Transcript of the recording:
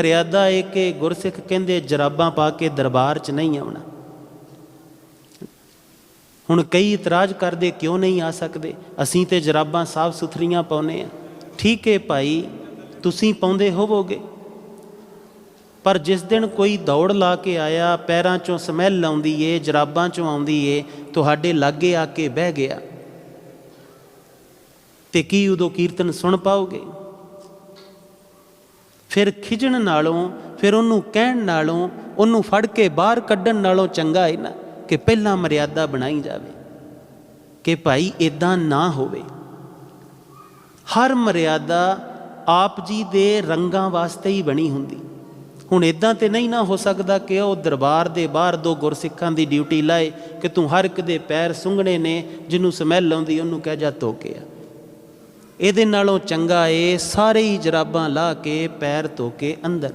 ਮਰਿਆਦਾ ਏ ਕਿ ਗੁਰਸਿੱਖ ਕਹਿੰਦੇ ਜਰਾਬਾਂ ਪਾ ਕੇ ਦਰਬਾਰ 'ਚ ਨਹੀਂ ਆਉਣਾ। ਹੁਣ ਕਈ ਇਤਰਾਜ਼ ਕਰਦੇ ਕਿਉਂ ਨਹੀਂ ਆ ਸਕਦੇ? ਅਸੀਂ ਤੇ ਜਰਾਬਾਂ ਸਾਫ਼ ਸੁਥਰੀਆਂ ਪਾਉਨੇ ਆ ਠੀਕ ਹੈ ਭਾਈ, ਤੁਸੀਂ ਪਾਉਂਦੇ ਹੋਵੋਗੇ। ਪਰ ਜਿਸ ਦਿਨ ਕੋਈ ਦੌੜ ਲਾ ਕੇ ਆਇਆ, ਪੈਰਾਂ 'ਚੋਂ ਸਮੈਲ ਆਉਂਦੀ ਏ, ਜਰਾਬਾਂ 'ਚੋਂ ਆਉਂਦੀ ਏ, ਤੁਹਾਡੇ ਲਾਗੇ ਆ ਕੇ ਬਹਿ ਗਿਆ। ਤੇ ਕੀ ਉਦੋਂ ਕੀਰਤਨ ਸੁਣ ਪਾਓਗੇ? ਫਿਰ ਖਿਜਣ ਨਾਲੋਂ, ਫਿਰ ਉਹਨੂੰ ਕਹਿਣ ਨਾਲੋਂ, ਉਹਨੂੰ ਫੜ ਕੇ ਬਾਹਰ ਕੱਢਣ ਨਾਲੋਂ ਚੰਗਾ ਹੈ ਨਾ ਕਿ ਪਹਿਲਾਂ ਮਰਿਆਦਾ ਬਣਾਈ ਜਾਵੇ, ਕਿ ਭਾਈ ਇਦਾਂ ਨਾ ਹੋਵੇ। ਹਰ ਮਰਿਆਦਾ ਆਪ ਜੀ ਦੇ ਰੰਗਾਂ ਵਾਸਤੇ ਹੀ ਬਣੀ ਹੁੰਦੀ। ਹੁਣ ਇਦਾਂ ਤੇ ਨਹੀਂ ਨਾ ਹੋ ਸਕਦਾ ਕਿ ਉਹ ਦਰਬਾਰ ਦੇ ਬਾਹਰ ਦੋ ਗੁਰਸਿੱਖਾਂ ਦੀ ਡਿਊਟੀ ਲਾਏ ਕਿ ਤੂੰ ਹਰ ਇੱਕ ਦੇ ਪੈਰ ਸੁੰਘਣੇ ਨੇ, ਜਿਹਨੂੰ ਸਮੈਲ ਆਉਂਦੀ, ਉਹਨੂੰ ਕਹਿ ਜਾ ਧੋ ਕੇ ਆ। ਇਹਦੇ ਨਾਲੋਂ ਚੰਗਾ ਏ ਸਾਰੇ ਹੀ ਜਰਾਬਾਂ ਲਾ ਕੇ ਪੈਰ ਧੋ ਕੇ ਅੰਦਰ।